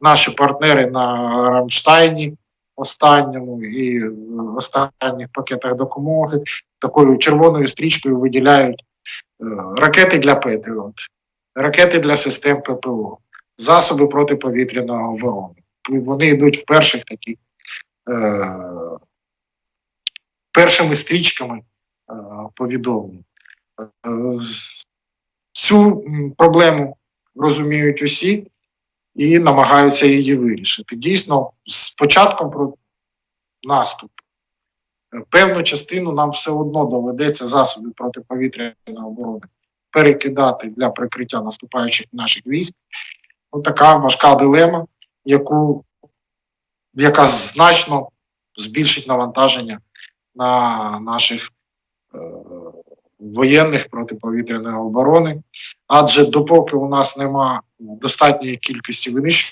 наші партнери на Рамштайні останньому і в останніх пакетах допомоги такою червоною стрічкою виділяють е, ракети для Петріот, ракети для систем ППО, засоби протиповітряної оборони. Вони йдуть в перших таких е, першими стрічками е, повідомлень. Е, Цю проблему розуміють усі і намагаються її вирішити. Дійсно, з початком про наступу е, певну частину нам все одно доведеться засобів протиповітряної оборони перекидати для прикриття наступаючих наших військ. Ось така важка дилема, яку, яка значно збільшить навантаження на наших е, воєнних протиповітряної оборони. Адже допоки у нас нема достатньої кількості винищувачів